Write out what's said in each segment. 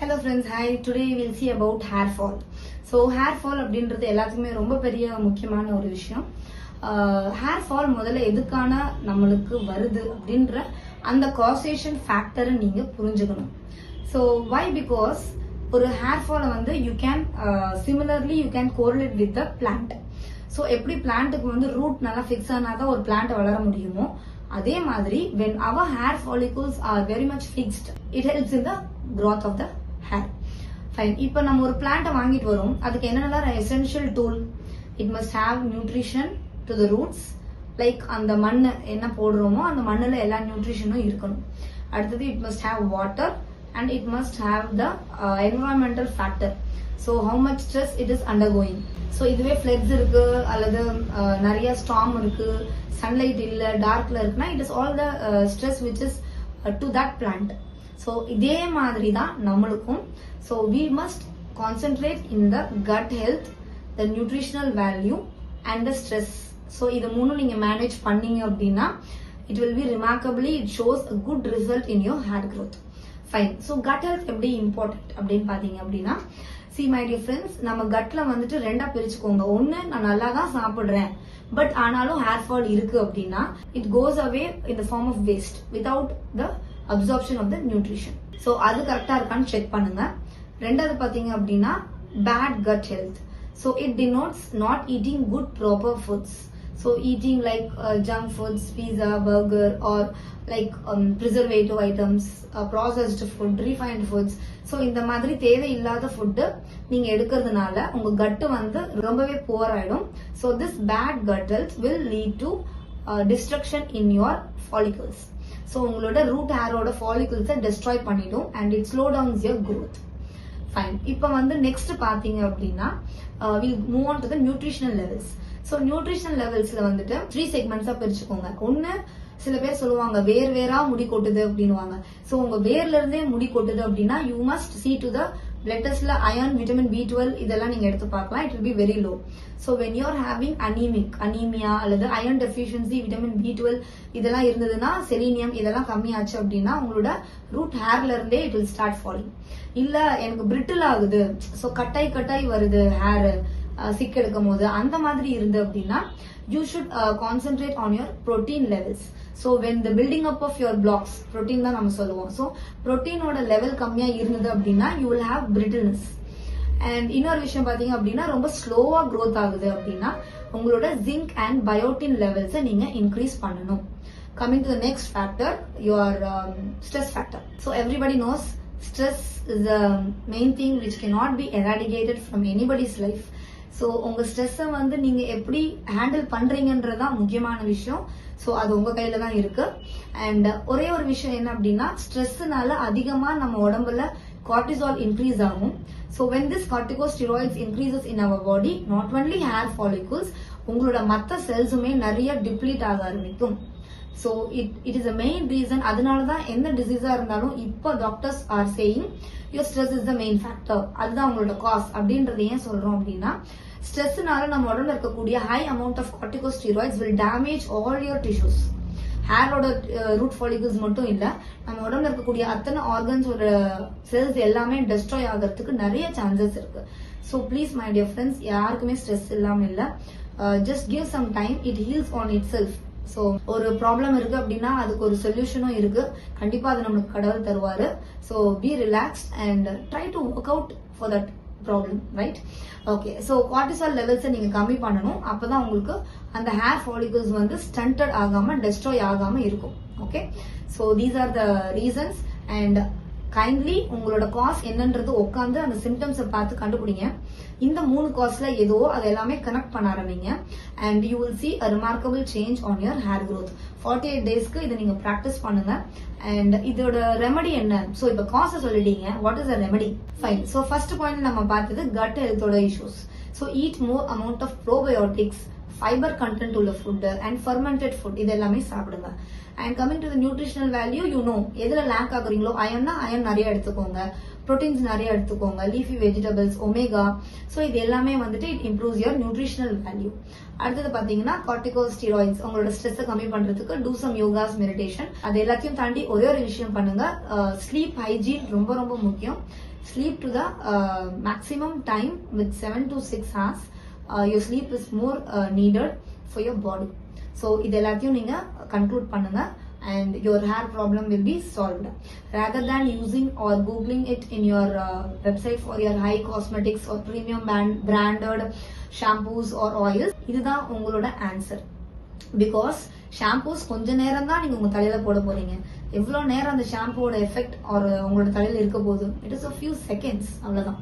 Hello friends hi today will see about hair fall so hair fall அப்படின்றது எல்லாத்துக்குமே ரொம்ப பெரிய முக்கியமான ஒரு விஷயம். Uh, ஹேர் ஃபால் முதல்ல எதுக்கான நம்மளுக்கு வருது அப்படின்ற அந்த காசேஷன் ஃபேக்டரை நீங்கள் புரிஞ்சுக்கணும். ஸோ வை பிகாஸ் ஒரு ஹேர் ஃபாலை வந்து you can similarly you can correlate with the plant so எப்படி பிளான்ட்டுக்கு வந்து ரூட் நல்லா ஃபிக்ஸ் ஆனாதான் ஒரு பிளான்ட் வளர முடியுமோ அதே மாதிரி when our hair follicles are very much fixed it helps in the growth of the hair fine இப்போ நம்ம ஒரு பிளான்ட்டை வாங்கிட்டு வரோம். அதுக்கு என்னென்னலாம் essential tool it must have nutrition to the roots like அந்த மண் என்ன போடுறோமோ அந்த மண்ணில் எல்லா நியூட்ரிஷனும் இருக்கணும். அடுத்தது it must have water and it must have the environmental factor so how much stress it is under going so இதுவே ஃப்ளெட்ஸ் இருக்கு அல்லது uh, நிறைய ஸ்டாம் இருக்கு சன்லைட் இல்லை டார்க்ல இருக்குன்னா it is all the stress which is to that plant so இதே மாதிரி தான் நம்மளுக்கும். So we must concentrate in the gut health the nutritional value and the stress so இது மூணும் நீங்கள் மேனேஜ் பண்ணீங்க அப்படின்னா it will be remarkably it shows a good result in your hair growth fine so gut health எப்படி important அப்படின்னு பார்த்தீங்க அப்படின்னா see my dear friends நம்ம கட்ல வந்துட்டு ரெண்டா பிரிச்சுக்கோங்க. ஒன்று நான் நல்லா தான் சாப்பிட்றேன். பட் ஆனாலும் ஹேர் ஃபால் இருக்கு அப்படின்னா it goes away in the form of waste without the absorption of the nutrition so அது கரெக்டா இருக்கான்னு செக் பண்ணுங்க. ரெண்டாவது பாத்தீங்க அப்படின்னா bad gut health so it denotes not eating good proper foods so eating like junk foods pizza burger or like preservative items processed food refined foods so இந்த மாதிரி தேவையில்லாத ஃபுட்டு நீங்கள் எடுக்கிறதுனால உங்கள் கட்டு வந்து ரொம்பவே poor so this bad gut health will lead to destruction in your follicles so உங்களோட root ஹேரோட ஃபாலிகுல்ஸை டெஸ்ட்ராய் பண்ணிடும் and it slow downs your growth fine இப்போ வந்து நெக்ஸ்ட் பார்த்தீங்க அப்படின்னா will move on to the nutritional levels so nutritional லெவல்ஸ்ல வந்துட்டு three செக்மெண்ட்ஸா பிரிச்சுக்கோங்க. ஒன்னு சில பேர் சொல்லுவாங்க வேர் வேரா முடி கொட்டுது அப்படின்னுவாங்க. ஸோ உங்க வேர்ல இருந்தே முடி கொட்டுது அப்படின்னா you must see to the blood iron iron vitamin B twelve இதெல்லாம் நீங்க எடுத்து பார்க்கலாம். It will be very low so when you are having anaemic anaemia அல்லது iron deficiency vitamin B twelve இதெல்லாம் இருந்ததுன்னா செலீனியம் இதெல்லாம் கம்மியாச்சு அப்படின்னா உங்களோட ரூட் ஹேர்ல இருந்தே இட் வில் ஸ்டார்ட் ஃபாலிங் இல்ல எனக்கு பிரிட்டில் ஆகுது. ஸோ கட்டாய் கட்டாய் வருது ஹேர் சிக் எடுக்கும் போது அந்த மாதிரி இருந்து அப்படின்னா you should concentrate on your protein levels so when the building up of your blocks protein தான் நம்ம சொல்லுவோம். ஸோ ப்ரோட்டீனோட லெவல் கம்மியாக இருந்தது அப்படின்னா you will have brittleness and இன்னொரு விஷயம் பார்த்தீங்க அப்படின்னா ரொம்ப ஸ்லோவாக க்ரோத் ஆகுது அப்படின்னா உங்களோட ஜிங்க் அண்ட் பயோட்டின் லெவல்ஸை நீங்கள் இன்க்ரீஸ் பண்ணணும். Coming to the next factor your stress factor so everybody knows stress is a main thing which can not be eradicated from anybody's life so உங்க ஸ்ட்ரெஸ்ஸை வந்து நீங்க எப்படி ஹேண்டில் பண்றீங்கன்றதுதான் முக்கியமான விஷயம். ஸோ அது உங்க கையில தான் இருக்கு. அண்ட் ஒரே ஒரு விஷயம் என்ன அப்படின்னா ஸ்ட்ரெஸ்ஸுனால அதிகமா நம்ம உடம்புல கார்டிசால் இன்க்ரீஸ் ஆகும். So when this corticosteroids increases in our body not only hair follicles உங்களோட மற்ற செல்ஸுமே நிறைய டிப்ளீட் ஆக ஆரம்பிக்கும். So it it is a main reason அதனால தான் எந்த டிசீஸாக இருந்தாலும் இப்போ doctors are saying your stress is the main factor அதுதான் உங்களோட காஸ் அப்படின்றத ஏன் சொல்கிறோம் அப்படின்னா ஸ்ட்ரெஸ்னால நம்ம உடம்புல இருக்கக்கூடிய high amount of corticosteroids will damage all your tissues ஹேரோட root follicles மட்டும் இல்லை நம்ம உடம்புல இருக்கக்கூடிய அத்தனை ஆர்கன்ஸோட செல்ஸ் எல்லாமே டெஸ்ட்ராய் ஆகிறதுக்கு நிறைய சான்சஸ் இருக்கு. So please my dear friends யாருக்குமே ஸ்ட்ரெஸ் இல்லாமல் இல்லை. Just give some time it heals on itself so ஒரு ப்ராப்ளம் இருக்கு அப்படின்னா அதுக்கு ஒரு சொல்யூஷனும் இருக்கு. கண்டிப்பா அது நம்மளுக்கு கடவுள் தருவாரு. So be relax and try to work out for that problem right okay so cortisol லெவல்ஸை நீங்க கம்மி பண்ணணும். அப்பதான் உங்களுக்கு அந்த ஹேர் ஃபாலிகல்ஸ் வந்து ஸ்டண்டட் ஆகாம டெஸ்ட்ராய் ஆகாம இருக்கும். Okay so these are the reasons and kindly உங்களோட காஸ் என்னன்றது உட்காந்து அந்த சிம்டம்ஸை பார்த்து கண்டுபிடிங்க. இந்த மூணு காஸ்ல ஏதோ அது எல்லாமே கனெக்ட் பண்ண ஆரம்பிங்க. And you will see a remarkable change on your hair growth forty eight டேஸ்க்கு இதை நீங்க ப்ராக்டிஸ் பண்ணுங்க. அண்ட் இதோட ரெமடி என்ன? ஸோ இப்போ காசை சொல்லிட்டீங்க. What is a remedy fine so first point நம்ம பார்த்தது gut ஹெல்த்தோட issues so eat more amount of probiotics fibre content உள்ள ஃபுட்டு அண்ட் ஃபர்மெண்டட் ஃபுட் இது எல்லாமே சாப்பிடுங்க. And coming to the nutritional value you know எதில் லேக் ஆகுறீங்களோ அயன்னா அயன் நிறைய எடுத்துக்கோங்க. Proteins நிறைய எடுத்துக்கோங்க. லீஃபி வெஜிடபிள்ஸ் ஒமேகா ஸோ இது எல்லாமே வந்துட்டு it improves your nutritional value அடுத்தது பார்த்தீங்கன்னா கார்டிகோ ஸ்டீராய்ட்ஸ் உங்களோட ஸ்ட்ரெஸ்ஸை கம்மி பண்ணுறதுக்கு டூ சம் யோகாஸ் மெடிடேஷன் அது எல்லாத்தையும் தாண்டி ஒரே ஒரு விஷயம் பண்ணுங்க. ஸ்லீப் ஹைஜீன் ரொம்ப ரொம்ப முக்கியம். Sleep to the maximum time with seven to six hours hours uh, your sleep is more uh, needed for your body so இது எல்லாத்தையும் நீங்க கன்க்ளூட் பண்ணுங்க and your hair problem will be solved rather than using or googling it in your uh, website for your high cosmetics or premium brand, branded shampoos or oils இதுதான் உங்களோட answer because shampoos கொஞ்ச நேரம் தான் நீங்க உங்க தலையில போட போறீங்க. எவ்வளவு நேரம் அந்த ஷாம்பூவோட எஃபெக்ட் ஒரு உங்களோட தலையில இருக்க போகுது? It is a few seconds அவ்வளவுதான்.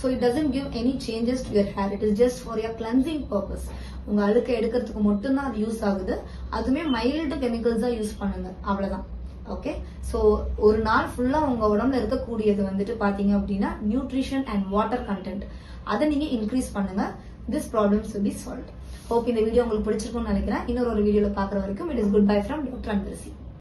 So it doesn't give any changes to your hair it is just for your cleansing purpose உங்க அழுக்க எடுக்கிறதுக்கு மட்டும்தான் அது யூஸ் ஆகுது. அதுவுமே மைல்டு கெமிக்கல்ஸ் தான் யூஸ் பண்ணுங்க. அவ்வளவுதான். ஓகே ஸோ ஒரு நாள் ஃபுல்லாக உங்க உடம்புல இருக்கக்கூடியது வந்துட்டு பாத்தீங்க அப்படின்னா நியூட்ரிஷன் அண்ட் வாட்டர் கண்டென்ட் அதை நீங்க இன்க்ரீஸ் பண்ணுங்க. This problems be solve hope இந்த வீடியோ உங்களுக்கு பிடிச்சிருக்கும்னு நினைக்கிறேன். இன்னொரு ஒரு வீடியோவில் பார்க்குற வரைக்கும் it is good bye from doctor Anbarasi